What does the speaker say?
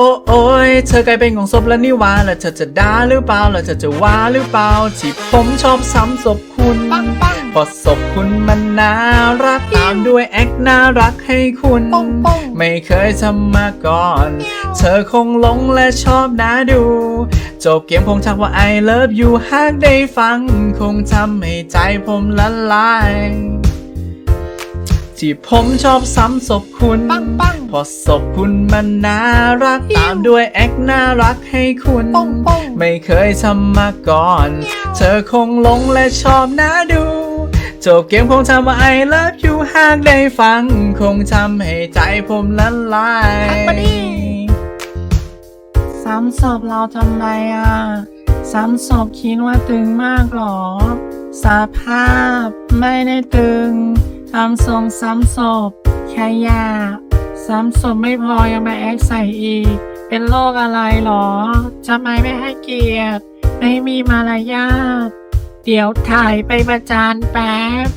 โอ้โอ้ยเธอกลายเป็นของศพแล้วนี่หวาแล้วเธอจะด่าหรือเปล่าแล้วเธอจะว่าหรือเปล่าที่ผมชอบซ้ำศพคุณปังปังเพราะศพคุณมันน่ารักตามด้วยแอคน่ารักให้คุณป้องป้องไม่เคยทำมาก่อน เธอคงหลงและชอบน่าดู จบเกมคงทักว่า I love you หากได้ฟัง คงทำให้ใจผมละลาย ที่ผมชอบซ้ำศพคุณปังปังเพราะศพคุณมันน่ารัก ตามด้วยแอคน่ารักให้คุณป้องป้องไม่เคยทำมาก่อน เธอคงหลงและชอบน่าดูจบเกมคงทำว่า I love you หากได้ฟัง คงทำให้ใจผมละลายทักมาดิซ้ำศพเราทำไมอะ ซ้ำศพคิดว่าตึงมากหรอ สภาพไม่ได้ตึง ทำทรงซ้ำศพแค่ยา ซ้ำศพไม่พอยังมาแอคใส่อีก เป็นโรคอะไรหรอทำไมไม่ให้เกียรติ ไม่มีมารยาท เดี๋ยวถ่ายไปประจานแป๊บ